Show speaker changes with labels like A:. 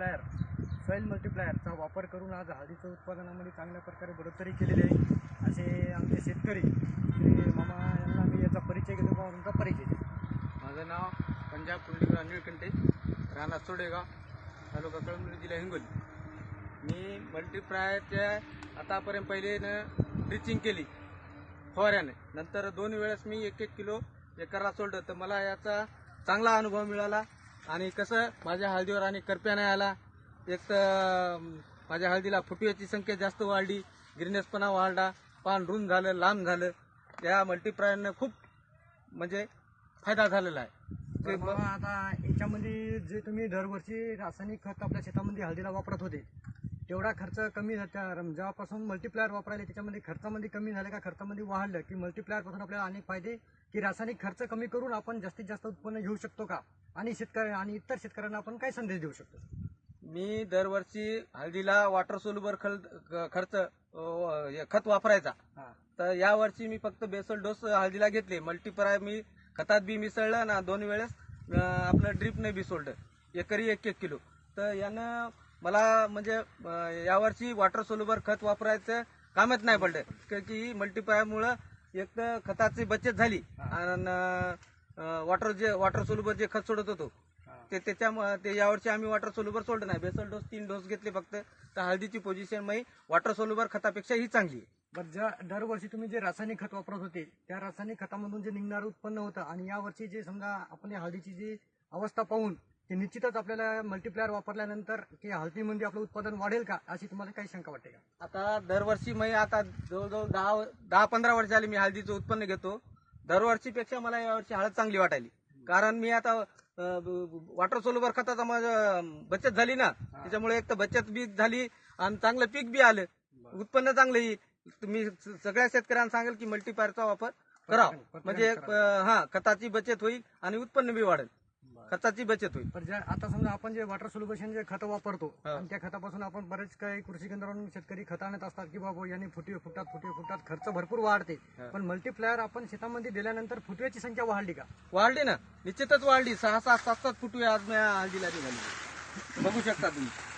A: Multiplier soil मल्टीप्लायरचा वापर करून आज हळदीचं उत्पादनामध्ये चांगल्या प्रकारे बढोतरी केलेली आहे. असे आमचे शेतकरी श्री मामा यांना मी याचा परिचय घेतो किंवा तुमचा परिचय देतो
B: माझं नाव पंजाब पुंडलिकराव निळकंठे राणा सोडेगाव तालुका कळमनुरी जिल्हा हिंगोली. मी मल्टीप्रायच्या आतापर्यंत पहिले न केली फवाऱ्याने. नंतर दोन वेळेस मी एक एक किलो एकरला सोडलं तर मला याचा चांगला अनुभव मिळाला. आणि कसं माझ्या हळदीवर आणि करप्या नाही आला. एक तर माझ्या हळदीला फुटव्याची संख्या जास्त वाढली गिरनेसपणा वाढला पान रुंद झालं लांब झालं. या मल्टीप्रायरनं खूप म्हणजे फायदा झालेला आहे.
A: तर मामा आता याच्यामध्ये जे तुम्ही दरवर्षी रासायनिक खत आपल्या शेतामध्ये हळदीला वापरत होते तेवढा खर्च कमी झा- त्या जेव्हापासून मल्टीप्लायर वापरायला त्याच्यामध्ये खर्चामध्ये कमी झालं का खर्चामध्ये वाढलं की मल्टीप्लायरपासून आपल्याला अनेक फायदे की रासायनिक खर्च कमी करून आपण जास्तीत जास्त उत्पन्न घेऊ शकतो का? आणि शेतकरी आणि इतर शेतकऱ्यांना आपण काय संदेश देऊ शकतो?
B: मी दरवर्षी हळदीला वॉटर सोल्युबर खर्च खत वापरायचा. तर यावर्षी मी फक्त बेसल डोस हळदीला घेतले. मल्टीप्राय मी खतात बी मिसळलं ना दोन वेळेस आपलं ड्रीपने बी सोडलं. एकरी एक एक किलो. तर यानं मला म्हणजे यावर्षी वॉटर सोल्युबर खत वापरायचं कामच नाही पडलं. क- की मल्टीप्रायमुळं एक तर खताची बचत झाली आणि वॉटर जे वॉटर सोल्युबर जे खत सोडत होतो ते त्याच्यामुळे ते यावर्षी आम्ही वॉटर सोल्युबर सोडलं नाही. बेसल डोस तीन डोस घेतले फक्त. तर हळदीची पोझिशन मग वॉटर सोल्युबर खतापेक्षा ही चांगली आहे.
A: बरं ज्या दरवर्षी तुम्ही जे रासायनिक खत वापरत होते त्या रासायनिक खतामधून जे निघणारं उत्पन्न होतं आणि यावर्षी जे समजा आपण हळदीची जी अवस्था पाहून ते निश्चितच आपल्याला मल्टीप्लायर वापरल्यानंतर की हळदीमध्ये आपलं उत्पादन वाढेल का अशी तुम्हाला काही शंका वाटते का?
B: आता दरवर्षी मी आता जवळजवळ दहा दहा पंधरा वर्ष झाली मी हळदीचं उत्पन्न घेतो. दरवर्षीपेक्षा मला यावर्षी हळद चांगली वाटायली. कारण मी आता वॉटर सोल्युबर खताचा माझं बचत झाली ना. त्याच्यामुळे एक तर बचत बी झाली आणि चांगलं पीक बी आलं. उत्पन्न चांगलं येईल. मी स- सगळ्या शेतकऱ्यांना सांगेल की मल्टीपायरचा वापर करावा. म्हणजे हा खताची बचत होईल आणि उत्पन्न बी वाढेल. खताची बचत होईल.
A: पण ज्या आता समजा आपण जे वॉटर सोल्युशन जे खतं वापरतो
B: हा.
A: आणि त्या खतापासून आपण बरेच काही कृषी केंद्रावरून शेतकरी खत आणत असतात की बाबा याने फुटवे फुटतात फुटवे फुटतात खर्च भरपूर वाढते.
B: हा.
A: पण मल्टीप्लायर आपण शेतामध्ये दिल्यानंतर फुटव्याची संख्या वाढली का?
B: वाढली ना. निश्चितच वाढली. सहा सात सात सात फुटवे आज मी हळदीला निघाली. बघू शकता तुम्ही.